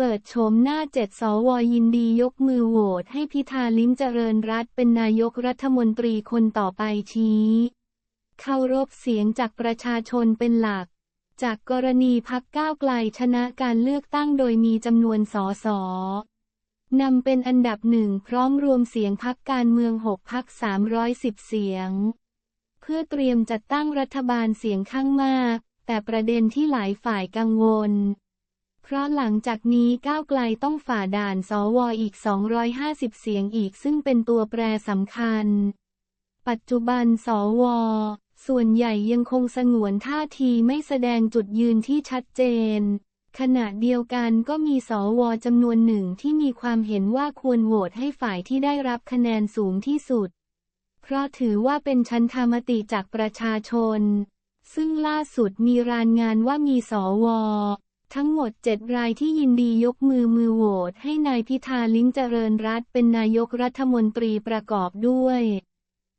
เปิดโฉมหน้าเจ็ดสวยินดียกมือโหวตให้พิธาลิ้มเจริญรัตเป็นนายกรัฐมนตรีคนต่อไปชี้เคารพเสียงจากประชาชนเป็นหลัก จากกรณีพักก้าวไกลชนะการเลือกตั้งโดยมีจำนวนสสนำเป็นอันดับหนึ่งพร้อมรวมเสียงพักการเมืองหกพัก310เสียง เพื่อเตรียมจัดตั้งรัฐบาลเสียงข้างมาก แต่ประเด็นที่หลายฝ่ายกังวล เพราะหลังจากนี้ก้าวไกลต้องฝ่าด่านสวอีก 250 เสียงอีกซึ่งเป็นตัวแปรสำคัญ ปัจจุบันสว ส่วนใหญ่ยังคงสงวนท่าทีไม่แสดงจุดยืนที่ชัดเจน ขณะเดียวกันก็มีสวจำนวนหนึ่งที่มีความเห็นว่าควรโหวตให้ฝ่ายที่ได้รับคะแนนสูงที่สุด เพราะถือว่าเป็นชั้นธรรมติจากประชาชน ซึ่งล่าสุดมีรายงานว่ามีสว ทั้งหมดเจ็ดรายที่ยินดียกมือมือโหวตให้นายพิธาลิ้มเจริญรัตเป็นนายกรัฐมนตรีประกอบด้วย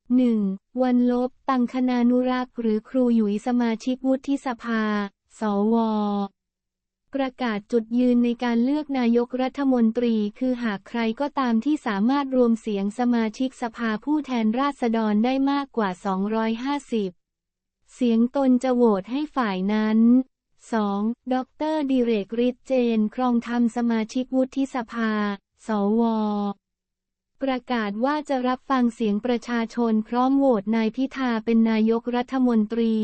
1. วันลบ ตังคณานุรักษ์หรือครูหยุยสมาชิกวุฒิสภา สว ประกาศจุดยืนในการเลือกนายกรัฐมนตรีคือหากใครก็ตามที่สามารถรวมเสียงสมาชิกสภาผู้แทนราษฎรได้มากกว่า 250 เสียงตนจะโหวตให้ฝ่ายนั้น 2. ดรดิเรกฤทธิ์เจน ครองธรรมสมาชิกวุฒิสภา สว ประกาศว่าจะรับฟังเสียงประชาชนพร้อมโหวตนายพิธาเป็นนายกรัฐมนตรี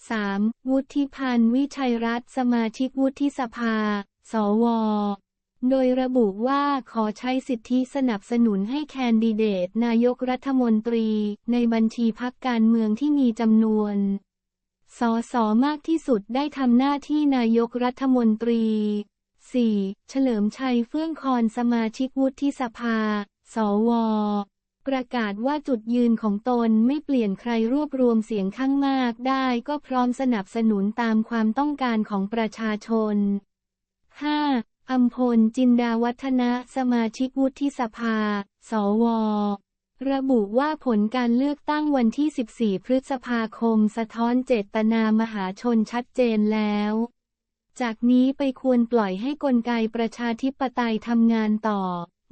3. วุฒิพันธ์วิชัยรัตน์สมาชิกวุฒิสภา สว โดยระบุว่าขอใช้สิทธิสนับสนุนให้แคนดิเดตนายกรัฐมนตรี ในบัญชีพักการเมืองที่มีจำนวน สสมากที่สุดได้ทำหน้าที่นายกรัฐมนตรี 4. เฉลิมชัยเฟื่องคอนสมาชิกวุฒิสภา สว ประกาศว่าจุดยืนของตนไม่เปลี่ยนใครรวบรวมเสียงข้างมากได้ก็พร้อมสนับสนุนตามความต้องการของประชาชน 5. อัมพลจินดาวัฒนะสมาชิกวุฒิสภา สว ระบุว่าผลการเลือกตั้งวันที่ 14 พฤษภาคม สะท้อนเจตนามหาชนชัดเจนแล้ว จากนี้ไปควรปล่อยให้กลไกประชาธิปไตยทำงานต่อ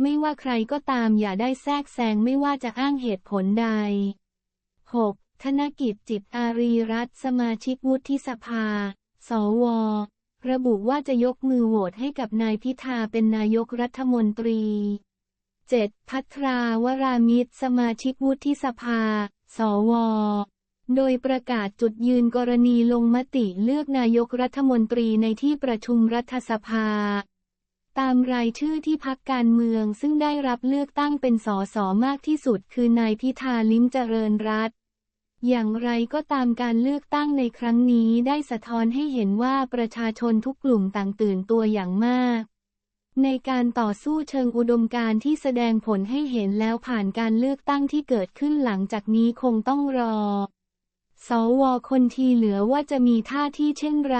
ไม่ว่าใครก็ตามอย่าได้แทรกแซงไม่ว่าจะอ้างเหตุผลใด 6. ธนกิจจิตอารีรัฐสมาชิกวุฒิสภา สว ระบุว่าจะยกมือโหวตให้กับนายพิธาเป็นนายกรัฐมนตรี 7. พัทราวรามิตรสมาชิกวุฒิสภา สว โดยประกาศจุดยืนกรณีลงมติเลือกนายกรัฐมนตรีในที่ประชุมรัฐสภา ตามรายชื่อที่พักการเมืองซึ่งได้รับเลือกตั้งเป็นสสมากที่สุด คือนายพิธาลิ้มเจริญรัตน์อย่างไรก็ตามการเลือกตั้งในครั้งนี้ได้สะท้อนให้เห็นว่าประชาชนทุกกลุ่มต่างตื่นตัวอย่างมาก ในการต่อสู้เชิงอุดมการที่แสดงผลให้เห็นแล้วผ่านการเลือกตั้งที่เกิดขึ้นหลังจากนี้คงต้องรอ สวคนทีเหลือว่าจะมีท่าที่เช่นไร